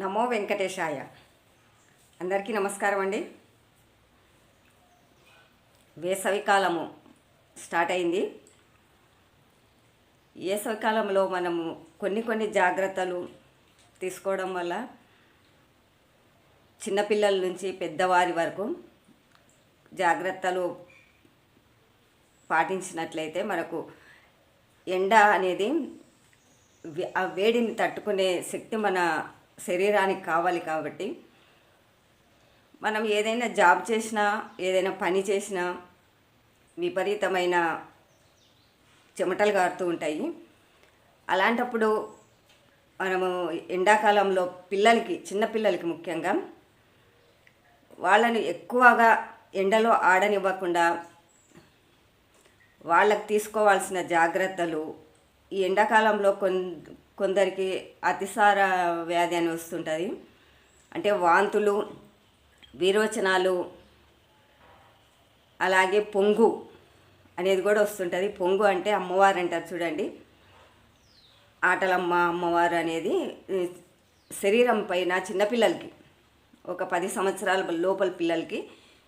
నమో వెంకటేశాయ. అందరికీ నమస్కారం అండి. వేసవికాలము స్టార్ట్ అయింది. వేసవికాలంలో మనము కొన్ని కొన్ని జాగ్రత్తలు తీసుకోవడం వల్ల చిన్నపిల్లల నుంచి పెద్దవారి వరకు జాగ్రత్తలు పాటించినట్లయితే మనకు ఎండ అనేది ఆ వేడిని తట్టుకునే శక్తి మన శరీరానికి కావాలి కాబట్టి మనం ఏదైనా జాబ్ చేసినా ఏదైనా పని చేసినా విపరీతమైన చెమటలు కారుతూ ఉంటాయి. అలాంటప్పుడు మనము ఎండాకాలంలో పిల్లలకి చిన్నపిల్లలకి ముఖ్యంగా వాళ్ళని ఎక్కువగా ఎండలో ఆడనివ్వకుండా వాళ్ళకి తీసుకోవాల్సిన జాగ్రత్తలు ఈ ఎండాకాలంలో కొన్ కొందరికి అతిసార వ్యాధి అని వస్తుంటుంది. అంటే వాంతులు విరోచనాలు అలాగే పొంగు అనేది కూడా వస్తుంటుంది. పొంగు అంటే అమ్మవారు అంటారు చూడండి. ఆటలమ్మ అమ్మవారు అనేది శరీరం పైన చిన్నపిల్లలకి ఒక పది సంవత్సరాల లోపల పిల్లలకి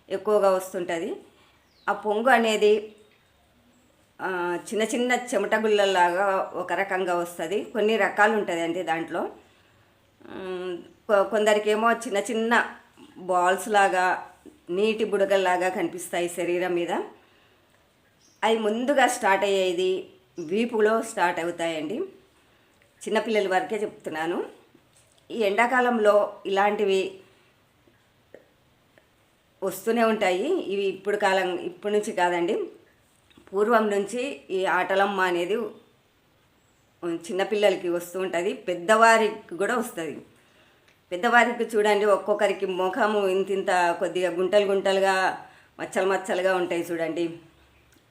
ఎక్కువగా వస్తుంటుంది. ఆ పొంగు అనేది చిన్న చిన్న చెమట గుళ్ళలాగా ఒక రకంగా వస్తుంది. కొన్ని రకాలు ఉంటుంది అండి దాంట్లో. కొ- కొందరికేమో చిన్న చిన్న బాల్స్ లాగా నీటి బుడగల్లాగా కనిపిస్తాయి శరీరం మీద. అవి ముందుగా స్టార్ట్ అయ్యేది వీపులో స్టార్ట్ అవుతాయండి. చిన్నపిల్లల వరకే చెప్తున్నాను. ఈ ఎండాకాలంలో ఇలాంటివి వస్తూనే ఉంటాయి. ఇవి ఇప్పుడు కాలం ఇప్పటి నుంచి కాదండి. పూర్వం నుంచి ఈ ఆటలమ్మ అనేది చిన్నపిల్లలకి వస్తూ ఉంటుంది. పెద్దవారికి కూడా వస్తుంది. పెద్దవారికి చూడండి ఒక్కొక్కరికి ముఖము ఇంత ఇంత కొద్దిగా గుంటలు గుంటలుగా మచ్చలు మచ్చలుగా ఉంటాయి చూడండి.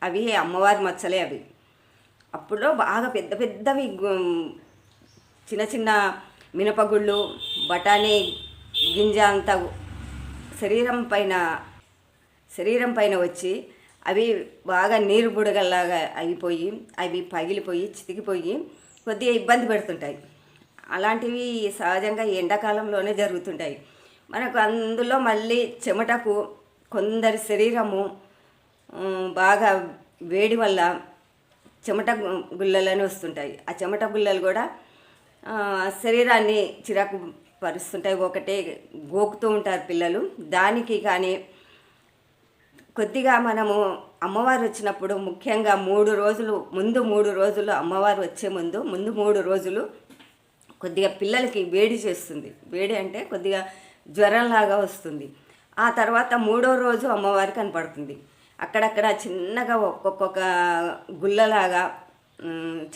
అవి అమ్మవారి మచ్చలే అవి. అప్పుడు బాగా పెద్ద పెద్దవి చిన్న చిన్న మినపగుళ్ళు బఠానీ గింజ అంత శరీరం పైన శరీరం పైన వచ్చి అవి బాగా నీరు బుడగల్లాగా అయిపోయి అవి పగిలిపోయి చితికిపోయి కొద్దిగా ఇబ్బంది పెడుతుంటాయి. అలాంటివి సహజంగా ఎండాకాలంలోనే జరుగుతుంటాయి. మనకు అందులో మళ్ళీ చెమటకు కొందరి శరీరము బాగా వేడి వల్ల చెమట గుల్లలని వస్తుంటాయి. ఆ చెమట గుల్లలు కూడా శరీరాన్ని చిరాకు పరుస్తుంటాయి. ఒకటే గోకుతూ ఉంటారు పిల్లలు. దానికి కానీ కొద్దిగా మనము అమ్మవారు వచ్చినప్పుడు ముఖ్యంగా మూడు రోజులు ముందు మూడు రోజులు అమ్మవారు వచ్చే ముందు ముందు మూడు రోజులు కొద్దిగా పిల్లలకి వేడి చేస్తుంది. వేడి అంటే కొద్దిగా జ్వరంలాగా వస్తుంది. ఆ తర్వాత మూడో రోజు అమ్మవారి కనపడుతుంది. అక్కడక్కడ చిన్నగా ఒక్కొక్క గుల్లలాగా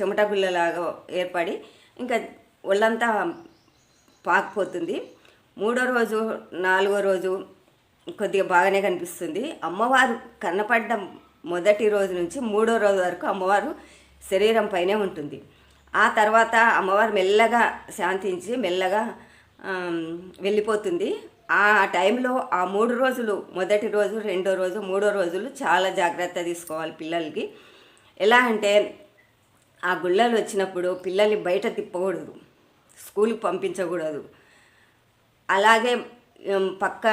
చెమట గుల్లలాగా ఏర్పడి ఇంకా ఒళ్ళంతా పాకిపోతుంది. మూడో రోజు నాలుగో రోజు కొద్దిగా బాగానే కనిపిస్తుంది. అమ్మవారు కనపడ్డ మొదటి రోజు నుంచి మూడో రోజు వరకు అమ్మవారు శరీరం పైనే ఉంటుంది. ఆ తర్వాత అమ్మవారు మెల్లగా శాంతించి మెల్లగా వెళ్ళిపోతుంది. ఆ టైంలో ఆ మూడు రోజులు మొదటి రోజు రెండో రోజు మూడో రోజులు చాలా జాగ్రత్త తీసుకోవాలి పిల్లలకి. ఎలా అంటే ఆ గుళ్ళలు వచ్చినప్పుడు పిల్లల్ని బయట తిప్పకూడదు. స్కూల్కి పంపించకూడదు. అలాగే పక్క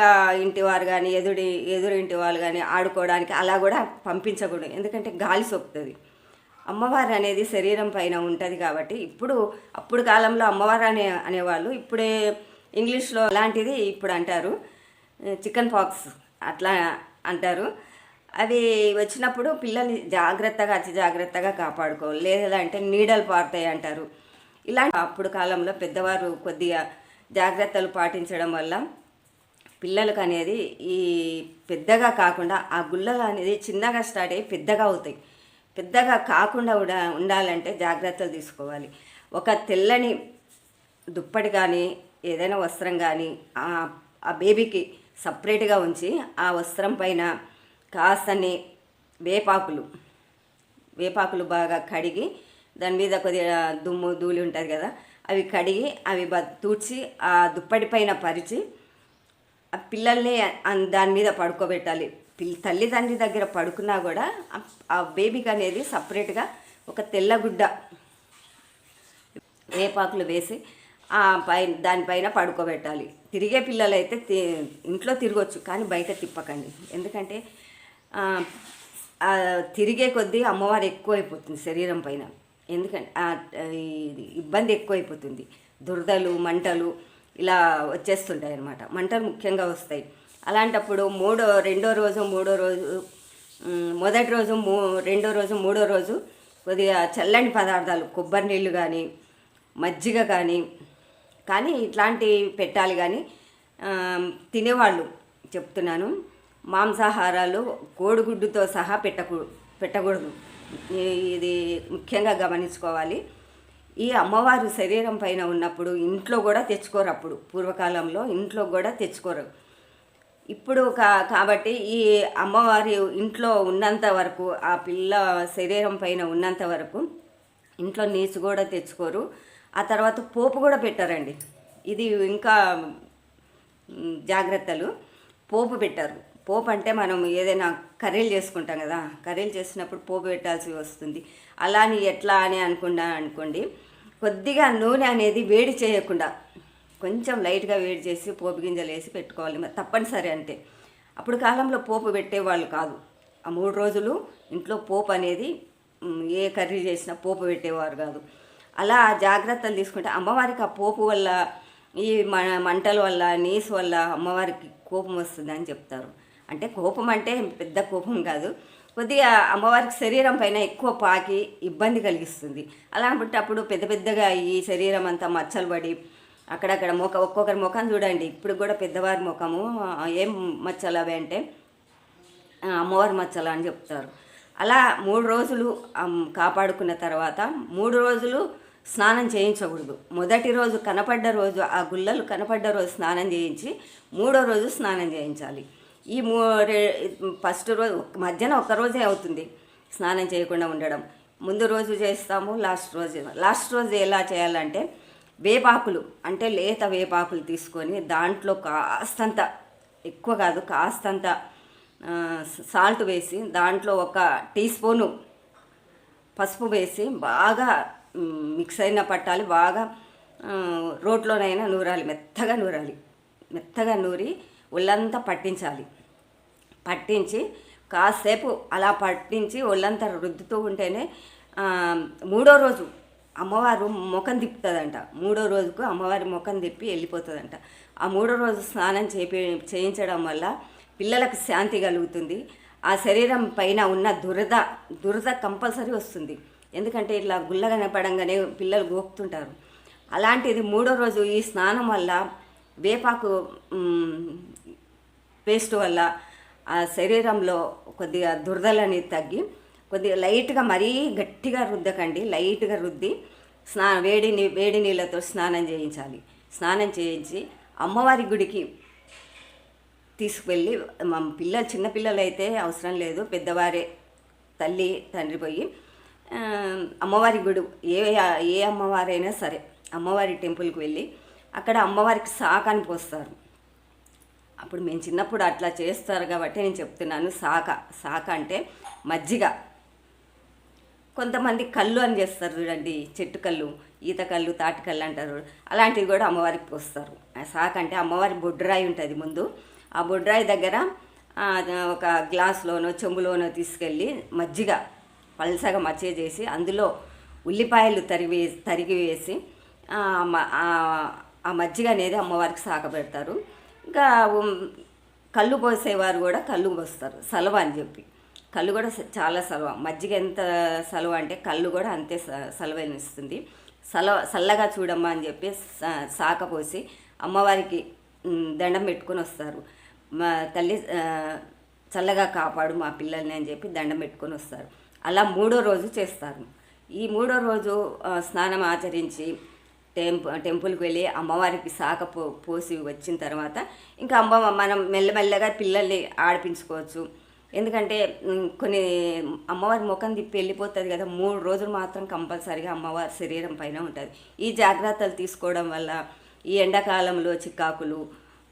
ఇంటి వారు కానీ ఎదుడి ఎదురు వాళ్ళు కానీ ఆడుకోవడానికి అలా కూడా పంపించకూడదు. ఎందుకంటే గాలి సోకుతుంది. అమ్మవారు అనేది శరీరం పైన ఉంటుంది కాబట్టి ఇప్పుడు అప్పుడు కాలంలో అమ్మవారు అనే అనేవాళ్ళు ఇప్పుడే ఇంగ్లీష్లో అలాంటిది ఇప్పుడు అంటారు. చికెన్ పాక్స్ అట్లా అంటారు. అవి వచ్చినప్పుడు పిల్లల్ని జాగ్రత్తగా అతి జాగ్రత్తగా కాపాడుకోవాలి లేదంటే నీడలు పారుతాయి అంటారు. ఇలా అప్పుడు కాలంలో పెద్దవారు కొద్దిగా జాగ్రత్తలు పాటించడం వల్ల పిల్లలకు అనేది ఈ పెద్దగా కాకుండా ఆ గుల్లలు అనేది చిన్నగా స్టార్ట్ అయ్యి పెద్దగా అవుతాయి. పెద్దగా కాకుండా కూడా ఉండాలంటే జాగ్రత్తలు తీసుకోవాలి. ఒక తెల్లని దుప్పటి కానీ ఏదైనా వస్త్రం కానీ ఆ ఆ బేబీకి సపరేట్గా ఉంచి ఆ వస్త్రం పైన కాస్తని వేపాకులు వేపాకులు బాగా కడిగి దాని మీద కొద్దిగా దుమ్ము ధూళి ఉంటుంది కదా అవి కడిగి అవి బ తూడ్చి ఆ దుప్పటి పైన పరిచి పిల్లల్ని దాని మీద పడుకోబెట్టాలి. పిల్ల తల్లిదండ్రి దగ్గర పడుకున్నా కూడా ఆ- బేబీకి అనేది సపరేట్గా ఒక తెల్లగుడ్డ వేపాకులు వేసి ఆ పైన దానిపైన పడుకోబెట్టాలి. తిరిగే పిల్లలైతే ఇంట్లో తిరగచ్చు కానీ బయట తిప్పకండి. ఎందుకంటే తిరిగే కొద్దీ అమ్మవారు ఎక్కువైపోతుంది శరీరం పైన. ఎందుకంటే ఇబ్బంది ఎక్కువైపోతుంది. దురదలు మంటలు ఇలా వచ్చేస్తుంటాయి అనమాట మంటలు ముఖ్యంగా వస్తాయి. అలాంటప్పుడు మూడో రెండో రోజు మూడో రోజు మొదటి రోజు మూ రెండో రోజు మూడో రోజు కొద్దిగా చల్లని పదార్థాలు కొబ్బరి నీళ్ళు కానీ మజ్జిగ కానీ కానీ ఇట్లాంటివి పెట్టాలి కానీ తినేవాళ్ళు చెప్తున్నాను. మాంసాహారాలు కోడిగుడ్డుతో సహా పెట్టకూ పెట్టకూడదు. ఇది ముఖ్యంగా గమనించుకోవాలి. ఈ అమ్మవారు శరీరం పైన ఉన్నప్పుడు ఇంట్లో కూడా తెచ్చుకోరు అప్పుడు. పూర్వకాలంలో ఇంట్లో కూడా తెచ్చుకోరు. ఇప్పుడు కా కాబట్టి ఈ అమ్మవారి ఇంట్లో ఉన్నంత వరకు ఆ పిల్ల శరీరం పైన ఉన్నంత వరకు ఇంట్లో నీచు కూడా తెచ్చుకోరు. ఆ తర్వాత పోపు కూడా పెట్టారండి. ఇది ఇంకా జాగ్రత్తలు. పోపు పెట్టారు. పోపు అంటే మనం ఏదైనా కర్రీలు చేసుకుంటాం కదా కర్రీలు చేసినప్పుడు పోపు పెట్టాల్సి వస్తుంది. అలా అని ఎట్లా అని అనుకున్నా అనుకోండి కొద్దిగా నూనె అనేది వేడి చేయకుండా కొంచెం లైట్గా వేడి చేసి పోపు గింజలు వేసి పెట్టుకోవాలి. మరి తప్పనిసరి అంటే అప్పుడు కాలంలో పోపు పెట్టేవాళ్ళు కాదు. ఆ మూడు రోజులు ఇంట్లో పోపు అనేది ఏ కర్రీ చేసినా పోపు పెట్టేవారు కాదు. అలా జాగ్రత్తలు తీసుకుంటే అమ్మవారికి ఆ పోపు వల్ల ఈ మ మంటల వల్ల నీసు వల్ల అమ్మవారికి కోపం వస్తుందని చెప్తారు. అంటే కోపం అంటే పెద్ద కోపం కాదు. కొద్దిగా అమ్మవారికి శరీరం పైన ఎక్కువ పాకి ఇబ్బంది కలిగిస్తుంది. అలాంటప్పుడు పెద్ద పెద్దగా ఈ శరీరం అంతా మచ్చలు పడి అక్కడక్కడ ముఖ ఒక్కొక్కరి ముఖం చూడండి. ఇప్పుడు కూడా పెద్దవారి ముఖము ఏం మచ్చలు అవి అంటే అమ్మవారి మచ్చలు అని చెప్తారు. అలా మూడు రోజులు కాపాడుకున్న తర్వాత మూడు రోజులు స్నానం చేయించకూడదు. మొదటి రోజు కనపడ్డ రోజు ఆ గుల్లలు కనపడ్డ రోజు స్నానం చేయించి మూడో రోజు స్నానం చేయించాలి. ఈ మూ ఫస్ట్ రోజు మధ్యాహ్నం ఒక్క రోజే అవుతుంది స్నానం చేయకుండా ఉండడం. ముందు రోజు చేస్తాము లాస్ట్ రోజు లాస్ట్ రోజు ఎలా చేయాలంటే వేపాకులు అంటే లేత వేపాకులు తీసుకొని దాంట్లో కాస్తంత ఎక్కువ కాదు కాస్తంత సాల్ట్ వేసి దాంట్లో ఒక టీ స్పూను పసుపు వేసి బాగా మిక్స్ అయిన పట్టాలి బాగా రోట్లోనైనా నూరాలి మెత్తగా నూరాలి. మెత్తగా నూరి ఒళ్ళంతా పట్టించాలి. పట్టించి కాసేపు అలా పట్టించి ఒళ్ళంతా రుద్దుతూ ఉంటేనే మూడో రోజు అమ్మవారు ముఖం తిప్పుతుందంట. మూడో రోజుకు అమ్మవారి ముఖం తిప్పి వెళ్ళిపోతుందంట. ఆ మూడో రోజు స్నానం చేపి చేయించడం వల్ల పిల్లలకు శాంతి కలుగుతుంది. ఆ శరీరం పైన ఉన్న దురద దురద కంపల్సరీ వస్తుంది. ఎందుకంటే ఇట్లా గుల్ల కనపడంగానే పిల్లలు గోపుతుంటారు అలాంటిది మూడో రోజు ఈ స్నానం వల్ల వేపాకు పేస్ట్ వల్ల ఆ శరీరంలో కొద్దిగా దురదలని తగ్గి కొద్దిగా లైట్గా మరీ గట్టిగా రుద్దకండి. లైట్గా రుద్ది స్నా వేడి నీ వేడి నీళ్ళతో స్నానం చేయించాలి. స్నానం చేయించి అమ్మవారి గుడికి తీసుకువెళ్ళి మా పిల్లలు చిన్నపిల్లలు అయితే అవసరం లేదు. పెద్దవారే తల్లి తండ్రి పోయి అమ్మవారి గుడి ఏ ఏ అమ్మవారైనా సరే అమ్మవారి టెంపుల్కి వెళ్ళి అక్కడ అమ్మవారికి సాకాన్ని పోస్తారు. అప్పుడు మేము చిన్నప్పుడు అట్లా చేస్తారు కాబట్టి నేను చెప్తున్నాను సాక. సాక అంటే మజ్జిగ. కొంతమంది కళ్ళు అని చేస్తారు చూడండి చెట్టు కళ్ళు ఈత కళ్ళు తాటి కళ్ళు అంటారు అలాంటివి కూడా అమ్మవారికి పోస్తారు. సాక అంటే అమ్మవారి బొడ్రాయి ఉంటుంది ముందు. ఆ బొడ్రాయి దగ్గర ఒక గ్లాస్లోనో చెంబులోనో తీసుకెళ్ళి మజ్జిగ పల్సగా మచ్చే చేసి అందులో ఉల్లిపాయలు తరిగి తరిగి వేసి ఆ, ఆ మజ్జిగ అనేది అమ్మవారికి సాక పెడతారు. ఇంకా కళ్ళు పోసేవారు కూడా కళ్ళు పోస్తారు. సలవ అని చెప్పి. కళ్ళు కూడా చాలా సలవ. మజ్జిగ ఎంత సలవ అంటే కళ్ళు కూడా అంతే స- సలవనిస్తుంది సలవ చల్లగా చూడమ్మా అని చెప్పి సాక పోసి అమ్మవారికి దండం పెట్టుకొని వస్తారు. మా తల్లి చల్లగా కాపాడు మా పిల్లల్ని అని చెప్పి దండం పెట్టుకొని వస్తారు. అలా మూడో రోజు చేస్తారు. ఈ మూడో రోజు స్నానం ఆచరించి టెంపు టెంపుల్కి వెళ్ళి అమ్మవారికి సాక పో పోసి వచ్చిన తర్వాత ఇంకా అమ్మ మనం మెల్లమెల్లగా పిల్లల్ని ఆడిపించుకోవచ్చు. ఎందుకంటే కొన్ని అమ్మవారి ముఖం తిప్పి వెళ్ళిపోతుంది కదా మూడు రోజులు మాత్రం కంపల్సరీగా అమ్మవారి శరీరం పైన ఉంటుంది. ఈ జాగ్రత్తలు తీసుకోవడం వల్ల ఈ ఎండాకాలంలో చికాకులు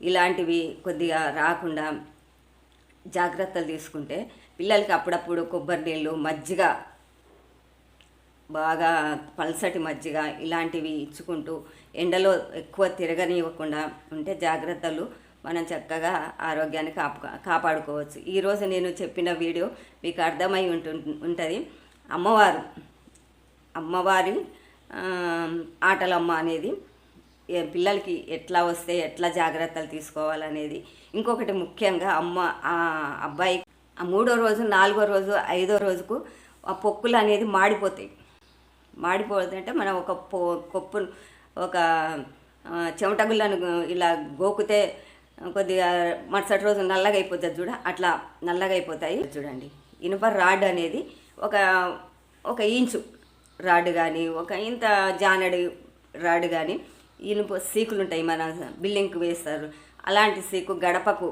ఇలాంటివి కొద్దిగా రాకుండా జాగ్రత్తలు తీసుకుంటే పిల్లలకి అప్పుడప్పుడు కొబ్బరి నీళ్ళు మజ్జిగ బాగా పల్సటి మజ్జిగ ఇలాంటివి ఇచ్చుకుంటూ ఎండలో ఎక్కువ తిరగనివ్వకుండా ఉంటే జాగ్రత్తలు మనం చక్కగా ఆరోగ్యాన్ని కాపు కాపాడుకోవచ్చు. ఈరోజు నేను చెప్పిన వీడియో మీకు అర్థమై ఉంటు ఉంటుంది. అమ్మవారు అమ్మవారి ఆటలమ్మ అనేది పిల్లలకి ఎట్లా వస్తే ఎట్లా జాగ్రత్తలు తీసుకోవాలనేది. ఇంకొకటి ముఖ్యంగా అమ్మ ఆ అబ్బాయి మూడో రోజు నాలుగో రోజు ఐదో రోజుకు ఆ పొక్కులు అనేది మాడిపోతాయి. మాడిపోతుందంటే మనం ఒక పొ కొప్పు ఒక చెమటగుళ్ళను ఇలా గోకుతే కొద్దిగా మరుసటి రోజు నల్లగా అయిపోతుంది చూడ అట్లా నల్లగా అయిపోతాయి చూడండి ఇనుప రాడ్ అనేది ఒక ఒక ఇంచు రాడ్ కానీ ఒక ఇంత జానడి రాడ్ కానీ ఇనుప సీకులు ఉంటాయి మన బిల్డింగ్కి వేస్తారు. అలాంటి సీకు గడపకు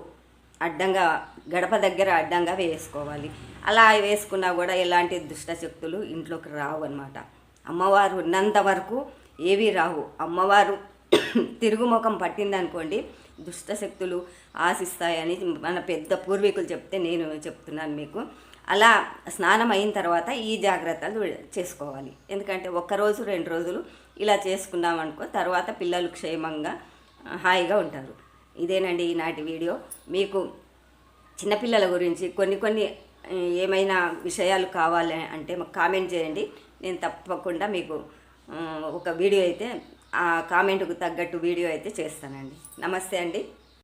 అడ్డంగా గడప దగ్గర అడ్డంగా వేసుకోవాలి. అలా వేసుకున్నా కూడా ఎలాంటి దుష్ట శక్తులు ఇంట్లోకి రావు అనమాట అమ్మవారు ఉన్నంత వరకు ఏవి రావు. అమ్మవారు తిరుగుముఖం పట్టిందనుకోండి దుష్ట శక్తులు ఆశిస్తాయని మన పెద్ద పూర్వీకులు చెప్తే నేను చెప్తున్నాను మీకు. అలా స్నానం అయిన తర్వాత ఈ జాగ్రత్తలు చేసుకోవాలి. ఎందుకంటే ఒక్కరోజు రెండు రోజులు ఇలా చేసుకున్నామనుకో తర్వాత పిల్లలు క్షేమంగా హాయిగా ఉంటారు. ఇదేనండి ఈనాటి వీడియో. మీకు చిన్నపిల్లల గురించి కొన్ని కొన్ని ఏమైనా విషయాలు కావాలి అంటే మాకు కామెంట్ చేయండి. నేను తప్పకుండా మీకు ఒక వీడియో అయితే ఆ కామెంట్కు తగ్గట్టు వీడియో అయితే చేస్తానండి. నమస్తే అండి.